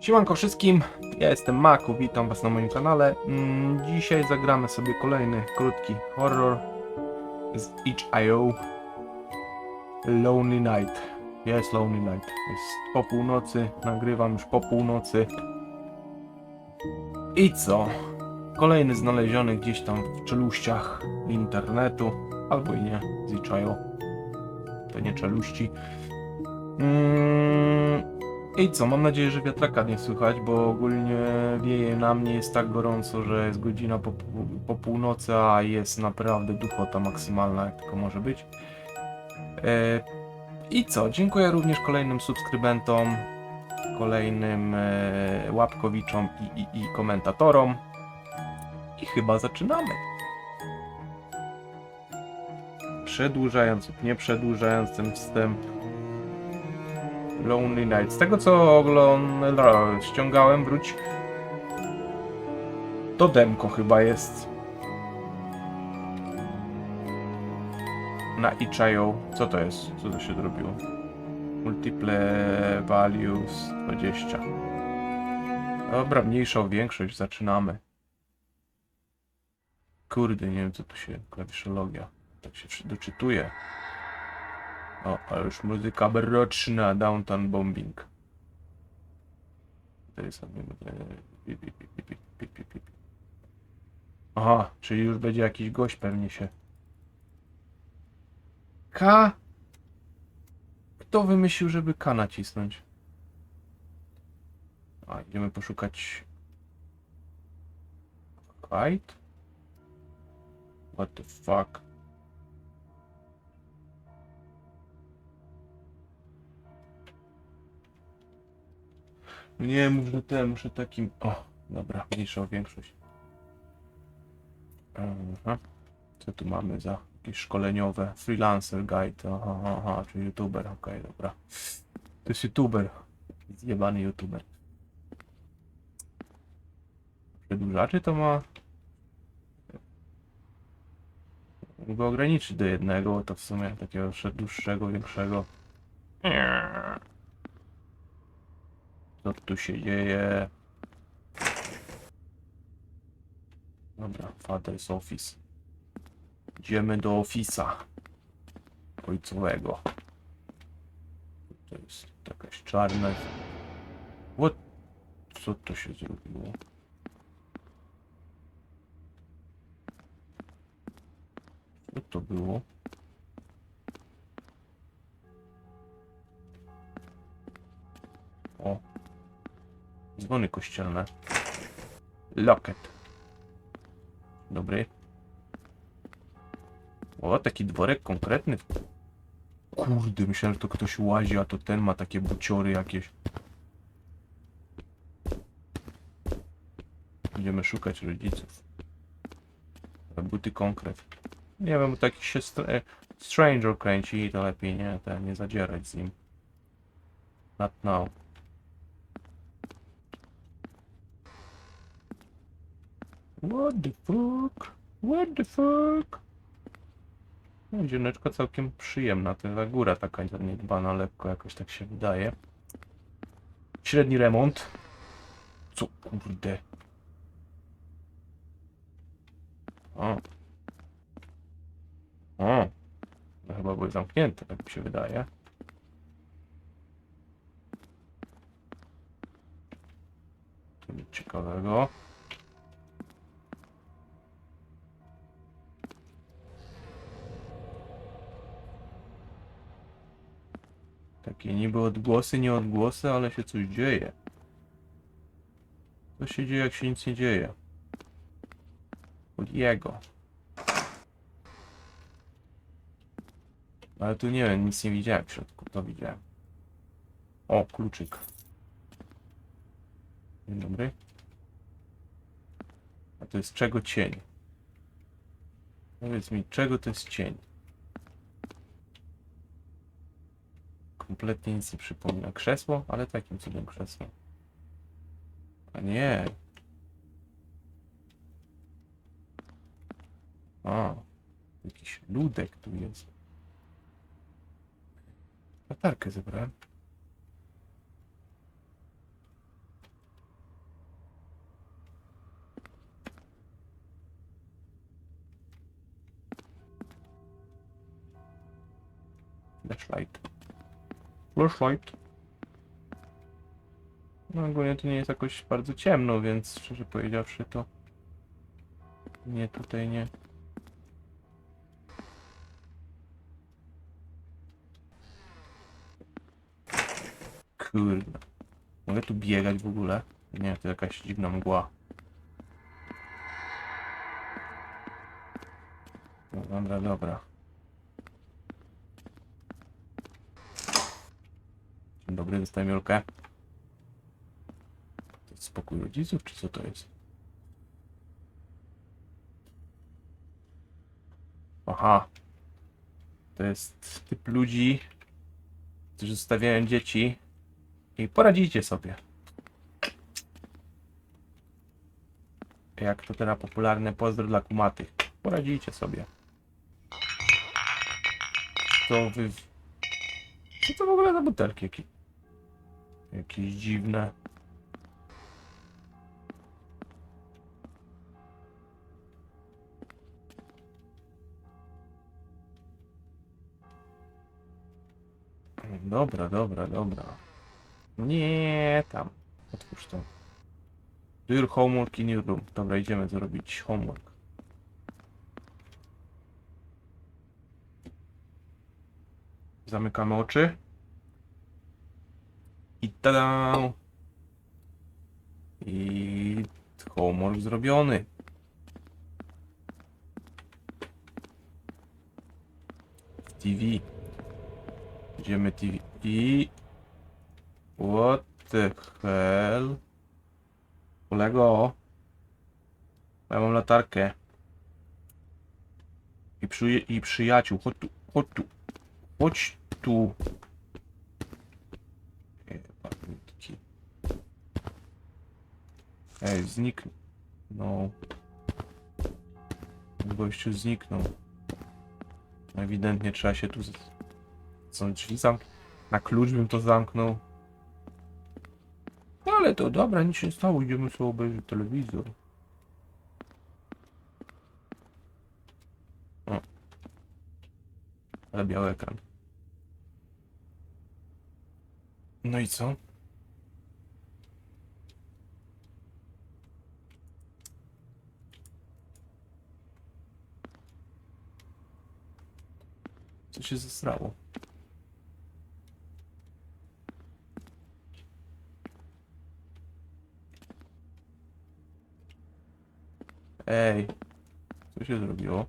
Siemanko wszystkim, ja jestem Maku, witam was na moim kanale. Mm, Dzisiaj zagramy sobie kolejny krótki horror z itch.io Lonely Night. Jest Lonely Night. Jest po północy, nagrywam już po północy. I co? Kolejny znaleziony gdzieś tam w czeluściach internetu, albo i nie, z itch.io. To nie czeluści. Mm, i co, mam nadzieję, że wiatraka nie słychać, bo ogólnie wieje na mnie, jest tak gorąco, że jest godzina po, po północy, a jest naprawdę duchota maksymalna, jak tylko może być. E, I co, dziękuję również kolejnym subskrybentom, kolejnym e, łapkowiczom i, i, i komentatorom. I chyba zaczynamy. Przedłużając lub nie przedłużając ten wstęp, Lonely Night. Z tego co oglądałem, ściągałem, wróć. To demko chyba jest. Na itch.io. Co to jest? Co to się zrobiło? Multiple values 20. Dobra, mniejsza o większość, zaczynamy. Kurde, nie wiem co tu się klawiszologia. Tak się doczytuje. O, ale już muzyka baroczna, Downtown Bombing. Pi, pi. Aha, czyli już będzie jakiś gość pewnie się. K? Kto wymyślił, żeby K nacisnąć? A, idziemy poszukać... Kite? What the fuck? Nie, mów, że ten, muszę takim... O, dobra, mniejsza o większość. Aha. Co tu mamy za jakieś szkoleniowe? Freelancer guide, aha, aha, czyli youtuber, okej, dobra. To jest youtuber. Zjebany youtuber. Przedłużaczy to ma... Mógłby ograniczyć do jednego, to w sumie takiego dłuższego, większego. Co tu się dzieje? Dobra, Father's Office. Idziemy do ofisa ojcowego. To jest jakaś czarna. What? Co to się zrobiło? Co to było? O. Dzwony kościelne. Loket. Dobry. O, taki dworek konkretny. Kurde, myślałem, że to ktoś łazi, a to ten ma takie buciory jakieś. Będziemy szukać rodziców. Buty konkret. Nie wiem, bo taki się str Stranger kręci, to lepiej nie, ten, nie zadzierać z nim. Not now. What the fuck? What the fuck? No, dzieneczka całkiem przyjemna. Ta góra taka zaniedbana lekko jakoś tak się wydaje. Średni remont. Co kurde? O. O. No chyba były zamknięte, tak mi się wydaje. Ciekawego. Takie niby odgłosy, nie odgłosy, ale się coś dzieje. Co się dzieje, jak się nic nie dzieje? Od jego. Ale tu nie wiem, nic nie widziałem w środku, to widziałem. O, kluczyk. Dzień dobry. A to jest czego cień? Powiedz mi, czego to jest cień? Kompletnie nic nie przypomina. Krzesło? Ale takim cudem krzesło. A nie. A. Jakiś ludek tu jest. Latarkę zebrałem. Flashlight. No ogólnie to nie jest jakoś bardzo ciemno, więc szczerze powiedziawszy to... Nie, tutaj nie. Kurde. Mogę tu biegać w ogóle? Nie, to jakaś dziwna mgła. No dobra, dobra. Dobry, dostaję Jolkę. To jest spokój rodziców, czy co to jest? Aha. To jest typ ludzi, którzy zostawiają dzieci i poradzicie sobie. Jak to teraz popularne pozdro dla kumatych. Poradzicie sobie. To wy... Co to w ogóle za butelki? Jakie... Jakieś dziwne. Dobra, dobra, dobra. Nie tam. Otwórz to. Do your homework in your room. Dobra, idziemy zrobić homework. Zamykamy oczy. I tada! I homework zrobiony. TV. Idziemy TV. I... What the hell? Kolego. Ja mam latarkę. I, przy, I przyjaciół. Chodź tu. Chodź tu. Chodź tu. Ej, zniknął. No. Gościu zniknął. Ewidentnie trzeba się tu... z- Są drzwi zamk... Na klucz bym to zamknął. No ale to dobra, nic się nie stało, idziemy sobie obejrzeć telewizor. O. Ale biały ekran. No i co? Się zesrało? Ej, co się zrobiło?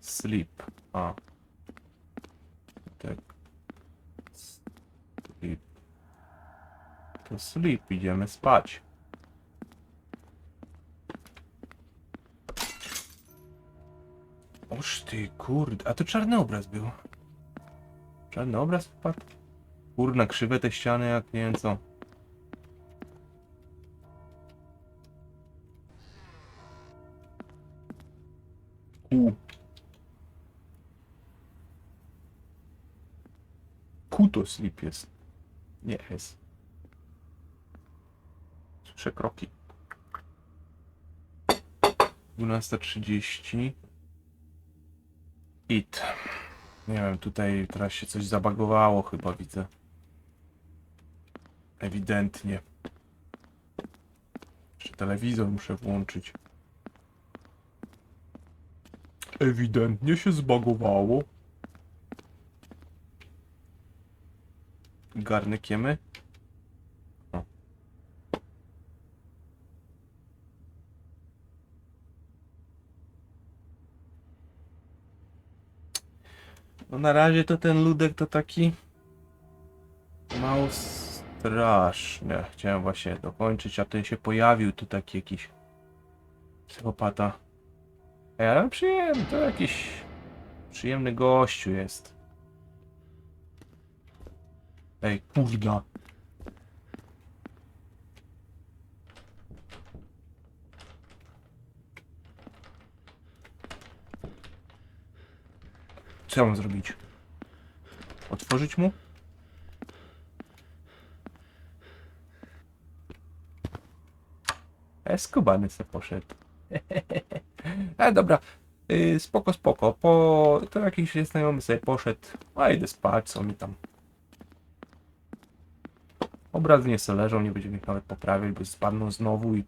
Sleep. A. Tak. Sleep. To sleep, idziemy spać. Oż ty, kurde. A to czarny obraz był. Czarny obraz wpadł? Kurna, krzywe te ściany jak nie wiem co. Ku. Ku to sleep jest. Nie jest. Słyszę kroki. 12.30. It. Nie wiem, tutaj teraz się coś zabagowało chyba, widzę. Ewidentnie. Jeszcze telewizor muszę włączyć. Ewidentnie się zbagowało. Garnek No na razie to ten ludek to taki mało straszny. Chciałem właśnie dokończyć, a ten się pojawił tu taki jakiś psychopata. Ej, ale przyjemny, to jakiś przyjemny gościu jest. Ej, kurda. Co ja mam zrobić? Otworzyć mu? Eskubany se poszedł. E, dobra. Yy, spoko, spoko. Po to jakiś znajomy sobie poszedł. A idę spać, co mi tam. Obrazy nie se leżą, nie będziemy ich nawet poprawiać, bo spadną znowu i...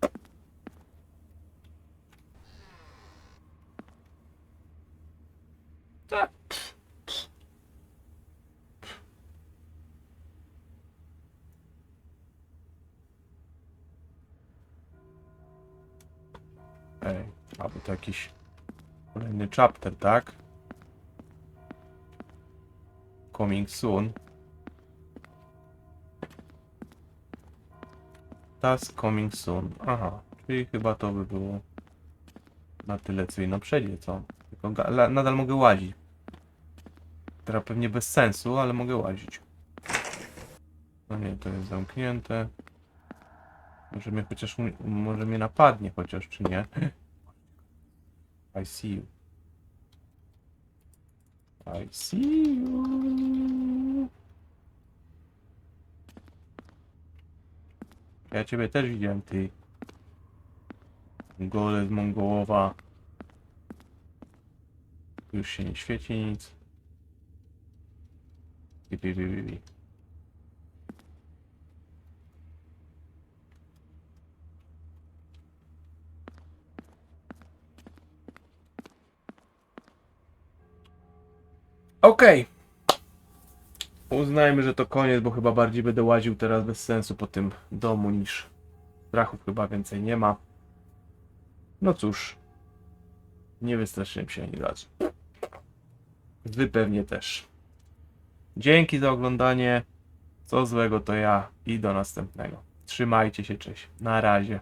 Tak. Ej, albo to jakiś kolejny chapter, tak? Coming soon. Task coming soon. Aha, czyli chyba to by było na tyle, co i na przedzie, co? Tylko nadal mogę łazić. Teraz pewnie bez sensu, ale mogę łazić. No nie, to jest zamknięte. Może mnie chociaż, może mnie napadnie chociaż, czy nie? I see you. I see you. Ja ciebie też widziałem, ty. Gole z Mongołowa. Już się nie świeci nic. Okej. Uznajmy, że to koniec, bo chyba bardziej będę łaził teraz bez sensu po tym domu niż strachów chyba więcej nie ma. No cóż. Nie wystraszyłem się ani razu. Wy pewnie też. Dzięki za oglądanie. Co złego to ja i do następnego. Trzymajcie się, cześć. Na razie.